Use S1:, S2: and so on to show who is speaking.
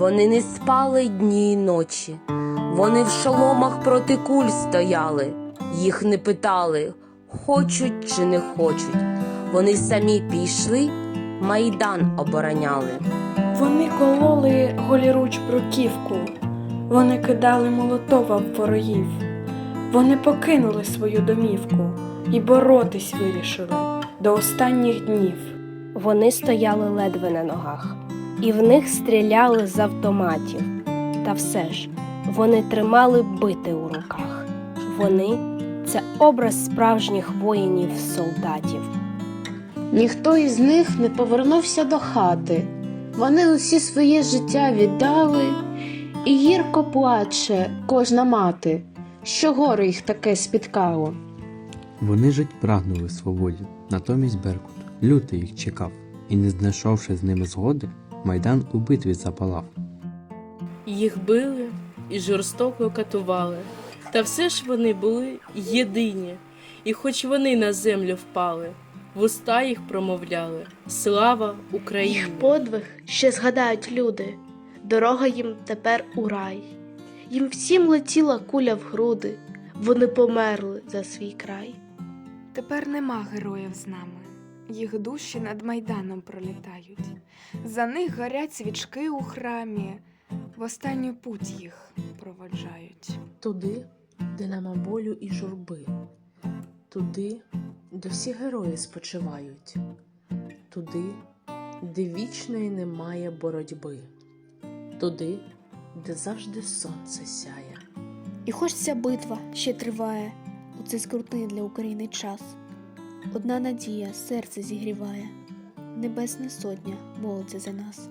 S1: Вони не спали дні й ночі, вони в шоломах проти куль стояли, їх не питали, хочуть чи не хочуть. Вони самі пішли, майдан обороняли.
S2: Вони кололи голіруч бруківку, вони кидали молотова в ворогів, вони покинули свою домівку і боротись вирішили до останніх днів.
S3: Вони стояли ледве на ногах, і в них стріляли з автоматів. Та все ж вони тримали бити у руках. Вони це образ справжніх воїнів солдатів.
S4: Ніхто із них не повернувся до хати. Вони усі своє життя віддали, і гірко плаче кожна мати, що горе їх таке спіткало.
S5: Вони жить прагнули свободі, натомість Беркут лютий їх чекав, і, не знайшовши з ними згоди, майдан у битві запалав.
S6: Їх били і жорстоко катували. Та все ж вони були єдині, і хоч вони на землю впали, вуста їх промовляли Слава Україні!
S7: Їх подвиг ще згадають люди, дорога їм тепер у рай. Їм всім летіла куля в груди, вони померли за свій край.
S8: Тепер нема героїв з нами. Їх душі над майданом пролітають. За них горять свічки у храмі, в останню путь їх проводжають.
S9: Туди, де нема болю і журби, туди, де всі герої спочивають, туди, де вічної немає боротьби, туди, де завжди сонце сяє.
S10: І хоч ця битва ще триває у цей скрутний для України час. Одна надія серце зігріває, Небесна сотня молиться за нас.